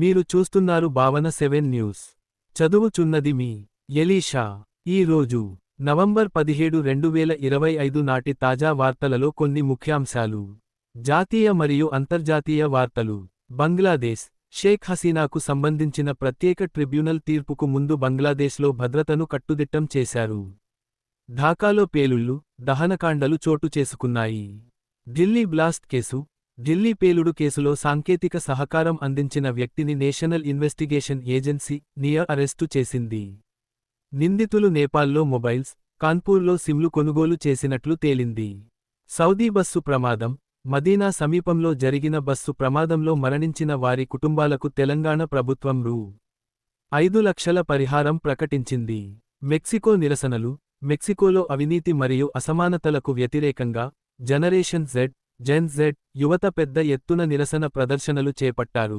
మీరు చూస్తున్నారు Bhavana seven news. చదువుచున్నది మీ ఎలీషా. ఈ రోజు నవంబర్ పదిహేడు రెండు వేల ఇరవై ఐదు నాటి తాజా వార్తలలో కొన్ని ముఖ్యాంశాలు. జాతీయ మరియు అంతర్జాతీయ వార్తలు. బంగ్లాదేశ్ షేక్ హసీనాకు సంబంధించిన ప్రత్యేక ట్రిబ్యునల్ తీర్పుకు ముందు బంగ్లాదేశ్లో భద్రతను కట్టుదిట్టం చేశారు. ఢాకాలో పేలుళ్ళు దహనకాండలు చోటు చేసుకున్నాయి. ఢిల్లీ బ్లాస్ట్ కేసు ఢిల్లీ పేలుడు కేసులో సాంకేతిక సహకారం అందించిన వ్యక్తిని నేషనల్ ఇన్వెస్టిగేషన్ ఏజెన్సీ నియర్ అరెస్టు చేసింది. నిందితులు నేపాల్లో మొబైల్స్ కాన్పూర్లో సిమ్లు కొనుగోలు చేసినట్లు తేలింది. సౌదీ బస్సు ప్రమాదం మదీనా సమీపంలో జరిగిన బస్సు ప్రమాదంలో మరణించిన వారి కుటుంబాలకు తెలంగాణ ప్రభుత్వం రూ. ఐదు లక్షల పరిహారం ప్రకటించింది. మెక్సికో నిరసనలు మెక్సికోలో అవినీతి మరియు అసమానతలకు వ్యతిరేకంగా జనరేషన్ జెడ్ జెన్ జెడ్ యువత పెద్ద ఎత్తున నిరసన ప్రదర్శనలు చేపట్టారు.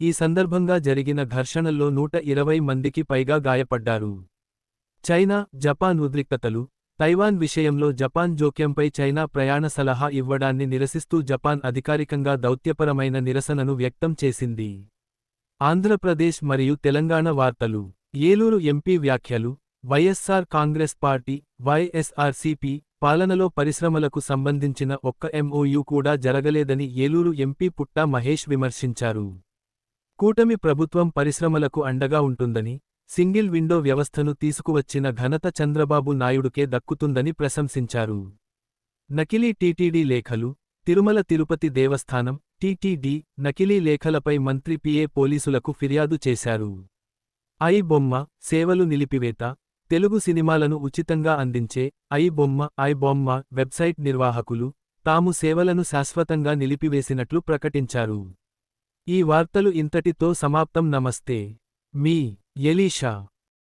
ఈ సందర్భంగా జరిగిన ఘర్షణల్లో నూట ఇరవై మందికి పైగా గాయపడ్డారు. చైనా జపాన్ ఉద్రిక్తతలు తైవాన్ విషయంలో జపాన్ జోక్యంపై చైనా ప్రయాణ సలహా ఇవ్వడాన్ని నిరసిస్తూ జపాన్ అధికారికంగా దౌత్యపరమైన నిరసనను వ్యక్తం చేసింది. ఆంధ్రప్రదేశ్ మరియు తెలంగాణ వార్తలు. ఏలూరు ఎంపీ వ్యాఖ్యలు వైఎస్సార్ కాంగ్రెస్ పార్టీ వైఎస్ఆర్సీపీ పాలనలో పరిశ్రమలకు సంబంధించిన ఒక్క ఎంఓయూ కూడా జరగలేదని ఏలూరు ఎంపీ పుట్టా మహేష్ విమర్శించారు. కూటమి ప్రభుత్వం పరిశ్రమలకు అండగా ఉంటుందని సింగిల్ విండో వ్యవస్థను తీసుకువచ్చిన ఘనత చంద్రబాబు నాయుడుకే దక్కుతుందని ప్రశంసించారు. నకిలీ టీటీడీ లేఖలు తిరుమల తిరుపతి దేవస్థానం టీటీడీ నకిలీ లేఖలపై మంత్రి పిఏ పోలీసులకు ఫిర్యాదు చేశారు. ఐ బొమ్మ సేవలు నిలిపివేత తెలుగు సినిమాలను ఉచితంగా అందించే ఐ బొమ్మ ఐ బొమ్మ వెబ్సైట్ నిర్వాహకులు తాము సేవలను శాశ్వతంగా నిలిపివేసినట్లు ప్రకటించారు. ఈ వార్తలు ఇంతటితో సమాప్తం. నమస్తే. మీ ఎలీషా.